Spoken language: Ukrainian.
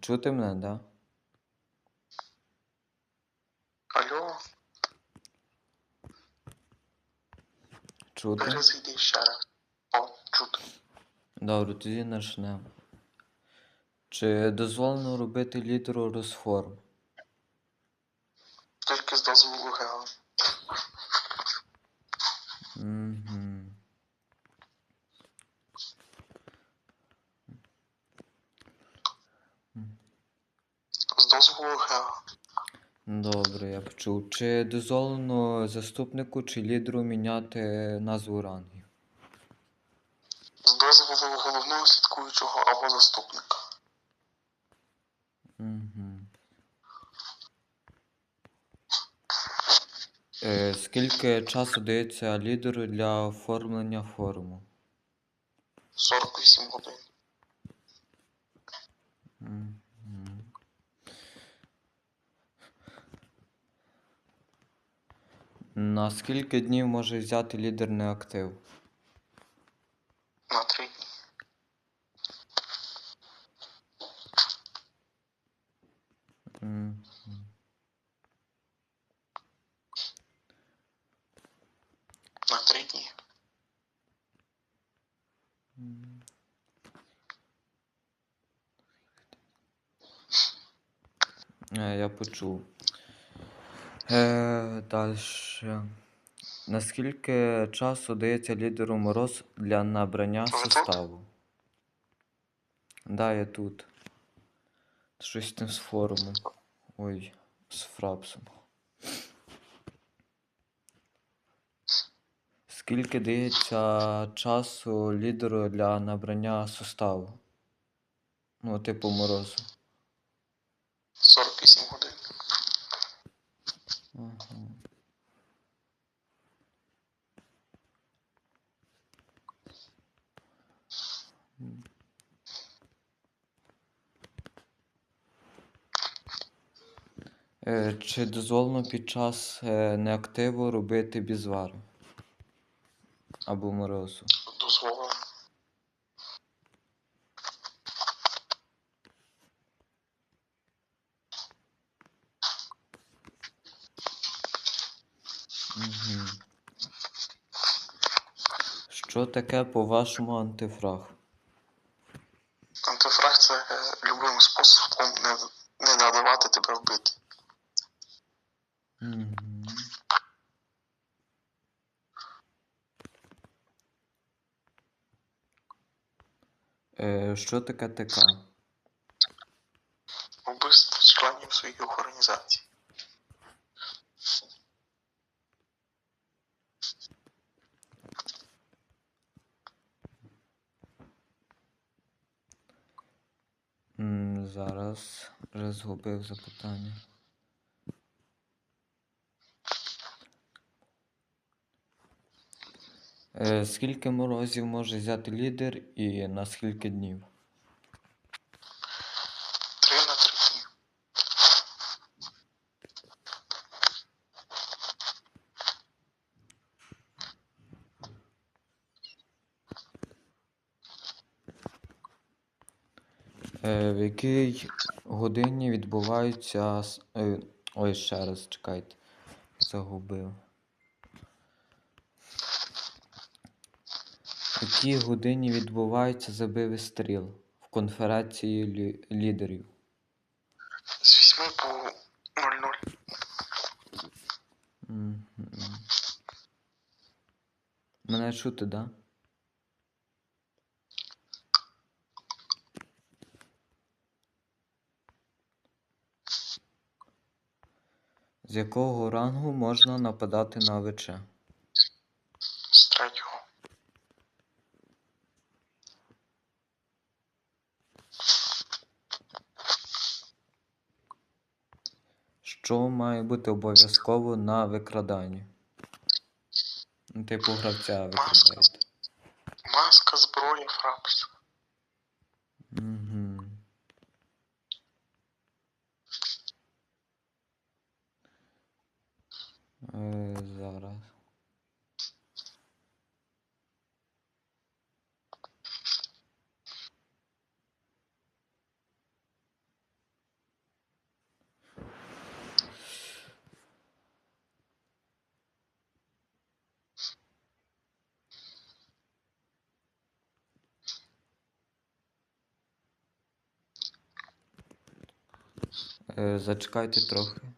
Чути мене, да? Алло, Чути? перезайди ще раз. О, чути. Добре, тоді почнемо. Чи дозволено робити літеру розформ? Тільки з дозволу Гео. Угу. З. Добре, я почув. Чи дозволено заступнику чи лідеру міняти назву рангів? З дозволу головного слідкуючого або заступника. Угу. Е, скільки часу дається лідеру для оформлення форуму? 48 годин. Мгм. На скільки днів може взяти лідер неактив? На 3 дні. На 3 дні. Е, я почув. Е, далі. Наскільки часу дається лідеру мороз для набрання составу? Да, я тут. Щось там з форумом. Ой, з фрапсом. Скільки дається часу лідеру для набрання составу? Ну, типу морозу. 48 годин. Чи дозволено під час е, неактиву робити бізвар? Або морозу? Дозволено. Угу. Що таке по-вашому антифраг? Антифраг це е, любим способом не, не надавати тебе вбити. Е, що таке ТК? Зараз вже згубив запитання. Е, Скільки морозів може взяти лідер і на скільки днів? Три на три дні. Е, В якій годині відбуваються. е, Ой, ще раз, чекайте. Загубив. В якій годині відбуваються забиви стріл в конференції лі- лідерів? З 8 по 00. Мгм. Мене чути, да? З якого рангу можна нападати на ВЧ? З третього. Що має бути обов'язково на викраданні? Ну, Типу гравця викрадаєте. Маска, зброя, фрапс. Yy, zaraz. Yy, zaczekajcie trochę.